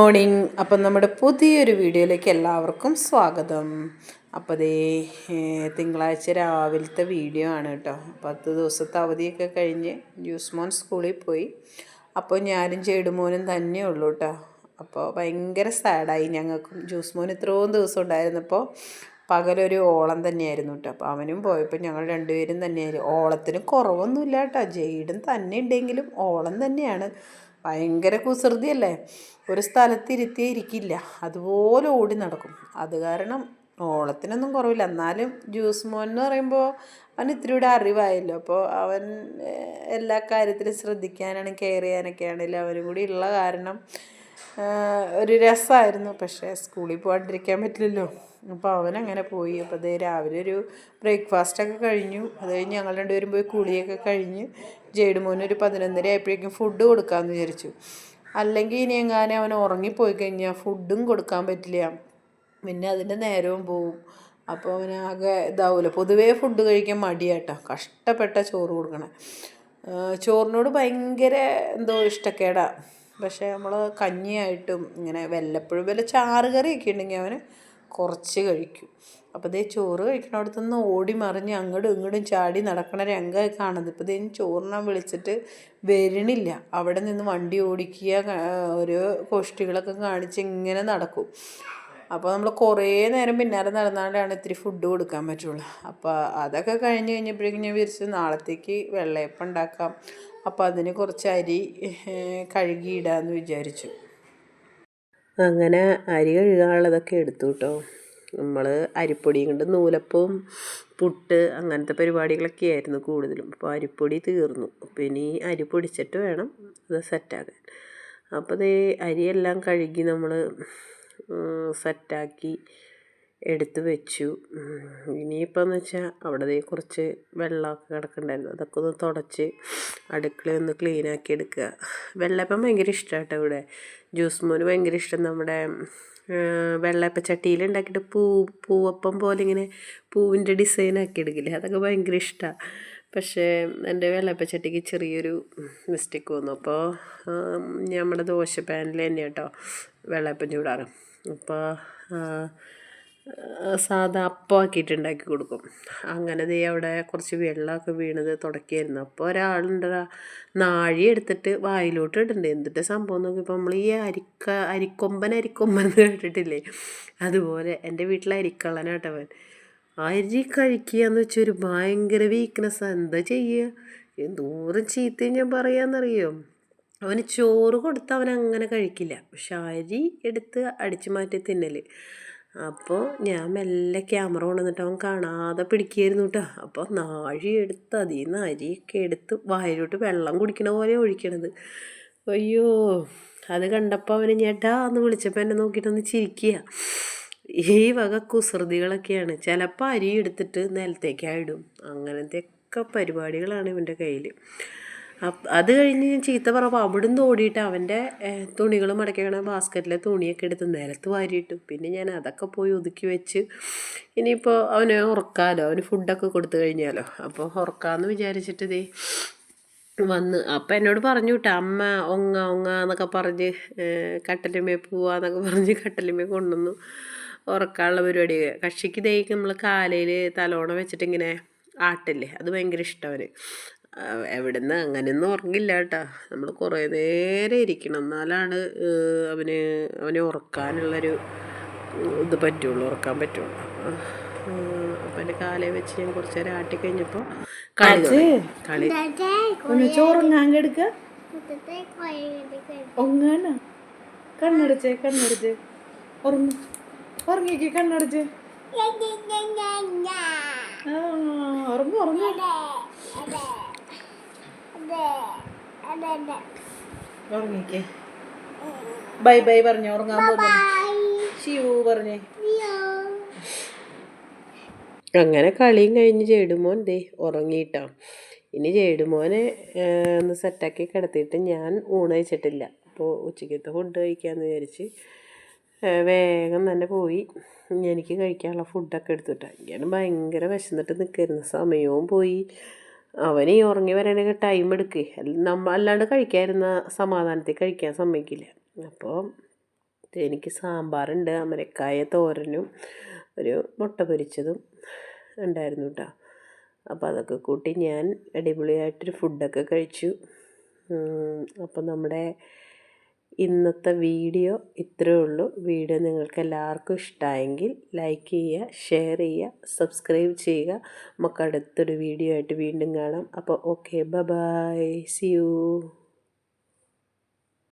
Morning. അപ്പം നമ്മുടെ പുതിയൊരു വീഡിയോയിലേക്ക് എല്ലാവർക്കും സ്വാഗതം. അപ്പോൾ അതേ തിങ്കളാഴ്ച രാവിലത്തെ വീഡിയോ ആണ് കേട്ടോ. പത്ത് ദിവസത്തെ അവധിയൊക്കെ കഴിഞ്ഞ് ജ്യൂസ്മോൻ സ്കൂളിൽ പോയി. അപ്പോൾ ഞാനും ചേടുമോനും തന്നെ ഉള്ളൂ കേട്ടോ. അപ്പോൾ ഭയങ്കര സാഡായി ഞങ്ങൾക്കും. ജ്യൂസ്മോൻ ഇത്രയും ദിവസം ഉണ്ടായിരുന്നപ്പോൾ പകലൊരു ഓളം തന്നെയായിരുന്നു കേട്ടോ. അപ്പോൾ അവനും പോയപ്പോൾ ഞങ്ങൾ രണ്ടുപേരും തന്നെയായിരുന്നു. ഓളത്തിന് കുറവൊന്നുമില്ല കേട്ടോ. ജെയ്ഡും തന്നെ ഉണ്ടെങ്കിലും ഓളം തന്നെയാണ്. ഭയങ്കര കുസൃതിയല്ലേ? ഒരു സ്ഥലത്ത് ഇരുത്തിയേ ഇരിക്കില്ല. അതുപോലെ ഓടി നടക്കും. അത് കാരണം ഓളത്തിനൊന്നും കുറവില്ല. എന്നാലും ജ്യൂസ് മോൻ എന്ന് പറയുമ്പോൾ അവൻ ഇത്തിരി കൂടെ അറിവായല്ലോ. അപ്പോൾ അവൻ എല്ലാ കാര്യത്തിലും ശ്രദ്ധിക്കാനാണ് കെയർ ചെയ്യാനൊക്കെ ആണെങ്കിലും അവനും കൂടി ഉള്ള കാരണം ഒരു രസമായിരുന്നു പക്ഷേ സ്കൂളിൽ പോകാണ്ടിരിക്കാൻ പറ്റില്ലല്ലോ. അപ്പോൾ അവൻ അങ്ങനെ പോയി. അപ്പോൾ അതേ രാവിലെ ഒരു ബ്രേക്ക്ഫാസ്റ്റൊക്കെ കഴിഞ്ഞു. അത് കഴിഞ്ഞ് ഞങ്ങൾ രണ്ടുപേരും പോയി കുളിയൊക്കെ കഴിഞ്ഞ് ജെയ്ഡ് ഒരു പതിനൊന്നര ആയപ്പോഴേക്കും ഫുഡ് കൊടുക്കാമെന്ന് വിചാരിച്ചു. അല്ലെങ്കിൽ ഇനി എങ്ങാനും അവൻ ഉറങ്ങിപ്പോയി കഴിഞ്ഞാൽ ഫുഡും കൊടുക്കാൻ പറ്റില്ല. പിന്നെ അതിന്റെ നേരവും പോവും. അപ്പോൾ അവനാകെ ഇതാവില്ല പൊതുവേ ഫുഡ് കഴിക്കാൻ മടിയാട്ടോ. കഷ്ടപ്പെട്ട ചോറ് കൊടുക്കണേ. ചോറിനോട് ഭയങ്കര എന്തോ ഇഷ്ടക്കേടാ. പക്ഷേ നമ്മൾ കഞ്ഞിയായിട്ടും ഇങ്ങനെ വല്ലപ്പോഴും വല്ല ചാറ് കറിയൊക്കെ ഉണ്ടെങ്കിൽ അവന് കുറച്ച് കഴിക്കും. അപ്പോൾ ഇതേ ചോറ് കഴിക്കണവിടത്തു നിന്ന് ഓടി മറിഞ്ഞ് അങ്ങോട്ടും ഇങ്ങോട്ടും ചാടി നടക്കണ രംഗമൊക്കെ കാണുന്നത് ഇപ്പോൾ ഇതേ ചോറിനാൻ വിളിച്ചിട്ട് വരണില്ല. അവിടെ നിന്ന് വണ്ടി ഓടിക്കുക ഓരോ കോഷ്ടികളൊക്കെ കാണിച്ച് ഇങ്ങനെ നടക്കും. അപ്പോൾ നമ്മൾ കുറേ നേരം പിന്നാലെ നടന്നാലാണ് ഇത്തിരി ഫുഡ് കൊടുക്കാൻ പറ്റുള്ളൂ. അപ്പോൾ അതൊക്കെ കഴിഞ്ഞ് കഴിഞ്ഞപ്പോഴേക്കും ഞാൻ വിരിച്ച് നാളത്തേക്ക് വെള്ളയപ്പം ഉണ്ടാക്കാം. അപ്പോൾ അതിന് കുറച്ച് അരി കഴുകിയിടാമെന്ന് വിചാരിച്ചു. അങ്ങനെ അരി കഴുകാനുള്ളതൊക്കെ എടുത്തു കേട്ടോ നമ്മൾ അരിപ്പൊടി കൊണ്ട് നൂലപ്പവും പുട്ട് അങ്ങനത്തെ പരിപാടികളൊക്കെ ആയിരുന്നു കൂടുതലും. അപ്പോൾ അരിപ്പൊടി തീർന്നു. അപ്പോൾ ഇനി അരി പൊടിച്ചിട്ട് വേണം അത് സെറ്റാക്കാൻ. അപ്പോൾ ഇത് അരിയെല്ലാം കഴുകി നമ്മൾ സെറ്റാക്കി എടുത്ത് വെച്ചു. ഇനിയിപ്പോൾ എന്ന് വെച്ചാൽ അവിടെ കുറച്ച് വെള്ളമൊക്കെ കിടക്കണ്ടായിരുന്നു. അതൊക്കെ ഒന്ന് തുടച്ച് അടുക്കള ഒന്ന് ക്ലീൻ ആക്കി എടുക്കുക. വെള്ളപ്പം ഭയങ്കര ഇഷ്ടമാണ് കേട്ടോ ഇവിടെ. ജ്യൂസ് മോന് ഭയങ്കര ഇഷ്ടം. നമ്മുടെ വെള്ളപ്പ ചട്ടിയിൽ ഉണ്ടാക്കിയിട്ട് പൂ പൂവപ്പം പോലെ ഇങ്ങനെ പൂവിന്റെ ഡിസൈൻ ആക്കി എടുക്കില്ലേ? അതൊക്കെ ഭയങ്കര ഇഷ്ടമാണ് പക്ഷേ എന്റെ വെള്ളയപ്പച്ചട്ടിക്ക് ചെറിയൊരു മിസ്റ്റേക്ക് വന്നു. അപ്പോൾ നമ്മുടെ ദോശ പാനിൽ തന്നെ കേട്ടോ വെള്ളയപ്പം ചൂടാറ്. അപ്പോൾ സാധാ അപ്പം ആക്കിയിട്ട് ഉണ്ടാക്കി കൊടുക്കും. അങ്ങനെ ദേ അവിടെ കുറച്ച് വെള്ളമൊക്കെ വീണത് തുടക്കിയായിരുന്നു. അപ്പോൾ ഒരാളുണ്ട് നാഴി എടുത്തിട്ട് വായിലോട്ട് ഇടണ്ടേ? എന്തിട്ട് സംഭവം നോക്കിയപ്പോൾ നമ്മൾ ഈ അരിക്ക അരിക്കൊമ്പൻ അരിക്കൊമ്പൻ എന്ന് കേട്ടിട്ടില്ലേ? അതുപോലെ എന്റെ വീട്ടിൽ അരിക്കള്ളനാട്ടവൻ അരി കഴിക്കുക എന്ന് വെച്ചാൽ ഒരു ഭയങ്കര വീക്ക്നെസ് എന്താ ചെയ്യുക എന്തോരം ചീത്തയും ഞാൻ പറയാമെന്നറിയോ അവന് ചോറ് കൊടുത്ത് അവൻ അങ്ങനെ കഴിക്കില്ല. പക്ഷെ അരി എടുത്ത് അടിച്ചു മാറ്റി തിന്നൽ. അപ്പോൾ ഞാൻ മെല്ലെ ക്യാമറ കൊണ്ടുവന്നിട്ട് അവൻ കാണാതെ പിടിക്കുകയായിരുന്നു കേട്ടോ അപ്പോൾ നാഴി എടുത്ത് അതിൽ നിന്ന് അരിയൊക്കെ എടുത്ത് വായിലോട്ട് വെള്ളം കുടിക്കണ പോലെ ഒഴിക്കണത്. അയ്യോ അത് കണ്ടപ്പോൾ അവന് ഞെട്ടാ എന്ന് വിളിച്ചപ്പോൾ എന്നെ നോക്കിയിട്ടൊന്ന് ചിരിക്കുക ഈ വക കുസൃതികളൊക്കെയാണ്. ചിലപ്പോൾ അരി എടുത്തിട്ട് നിലത്തേക്കായിടും അങ്ങനത്തെയൊക്കെ പരിപാടികളാണ് ഇവന്റെ കയ്യിൽ അത് കഴിഞ്ഞ് ഞാൻ ചീത്ത പറഞ്ഞപ്പോൾ അവിടുന്ന് ഓടിയിട്ട് അവന്റെ തുണികൾ മടക്കിക്കണ ബാസ്ക്കറ്റിലെ തുണിയൊക്കെ എടുത്ത് നിലത്ത് വാരിയിട്ടു. പിന്നെ ഞാൻ അതൊക്കെ പോയി ഒതുക്കി വെച്ച് ഇനിയിപ്പോൾ അവനെ ഉറക്കാമല്ലോ അവന് ഫുഡൊക്കെ കൊടുത്തു കഴിഞ്ഞാലോ. അപ്പോൾ ഉറക്കാമെന്ന് വിചാരിച്ചിട്ട് ദേ വന്ന്. അപ്പം എന്നോട് പറഞ്ഞു കേട്ടോ അമ്മ ഒങ്ങ ഒങ്ങ എന്നൊക്കെ പറഞ്ഞ് കട്ടലിമേ പോവാന്നൊക്കെ പറഞ്ഞ് കട്ടലിമേ കൊണ്ടുവന്നു. ഉറക്കാനുള്ള പരിപാടി. കക്ഷിക്ക് തേക്ക് നമ്മൾ കാലയിൽ തലോണ വെച്ചിട്ടിങ്ങനെ ആട്ടില്ലേ അത് ഭയങ്കര ഇഷ്ടവന് എവിടുന്ന് അങ്ങനെയൊന്നും ഉറങ്ങില്ല കേട്ടോ. നമ്മൾ കുറേ നേരം ഇരിക്കണം. എന്നാലാണ് അവന് അവനെ ഉറക്കാനുള്ളൊരു ഇത് പറ്റുള്ളൂ ഉറക്കാൻ പറ്റുള്ളൂ. അപ്പം എന്റെ കാലേ വെച്ച് ഞാൻ കുറച്ച് നേരം ആട്ടി കഴിഞ്ഞപ്പോൾ കളി. കളി. ഒന്ന് ചോറുങ്ങാൻ കണ്ണടച്ചേ കണ്ണടച്ചേ. ഉറങ്ങു. ഉറങ്ങിക്ക് കണ്ണടച്ചേ. ഉറങ്ങു ഉറങ്ങു. ഉറങ്ങിക്കേ. ബൈ ബൈ പറഞ്ഞു ഉറങ്ങാൻ പോകുന്നു. പറഞ്ഞേ. അങ്ങനെ കളിയും കഴിഞ്ഞ് ചേടുമോൻ ദേ ഉറങ്ങിയിട്ടാ. ഇനി ചേടുമോനെ ഒന്ന് സെറ്റാക്കി കിടത്തിയിട്ട് ഞാൻ ഊണ് കഴിച്ചിട്ടില്ല. അപ്പോൾ ഉച്ചയ്ക്കത്തെ ഫുഡ് കഴിക്കാമെന്ന് വിചാരിച്ച് വേഗം തന്നെ പോയി. എനിക്ക് കഴിക്കാനുള്ള ഫുഡൊക്കെ എടുത്തിട്ടാണ് ഞാൻ ഭയങ്കര വിശന്നിട്ട് നിൽക്കായിരുന്നു. സമയവും പോയി. അവന് ഈ ഉറങ്ങി വരാനൊക്കെ ടൈം എടുക്കേ. നമ്മ അല്ലാണ്ട് കഴിക്കാതിരുന്ന സമാധാനത്തിൽ കഴിക്കാൻ സമ്മതിക്കില്ല. അപ്പോൾ എനിക്ക് സാമ്പാറുണ്ട് അമരക്കായ തോരനും ഒരു മുട്ട പൊരിച്ചതും ഉണ്ടായിരുന്നു കേട്ടോ അപ്പോൾ അതൊക്കെ കൂട്ടി ഞാൻ അടിപൊളിയായിട്ടൊരു ഫുഡൊക്കെ കഴിച്ചു. അപ്പം നമ്മുടെ ഇന്നത്തെ വീഡിയോ ഇത്രയേ ഉള്ളൂ. വീഡിയോ നിങ്ങൾക്ക് എല്ലാവർക്കും ഇഷ്ടമായെങ്കിൽ ലൈക്ക് ചെയ്യുക ഷെയർ ചെയ്യുക സബ്സ്ക്രൈബ് ചെയ്യുക. നമുക്ക് അടുത്തൊരു വീഡിയോ ആയിട്ട് വീണ്ടും കാണാം. അപ്പോൾ ഓക്കെ ബൈ സി യു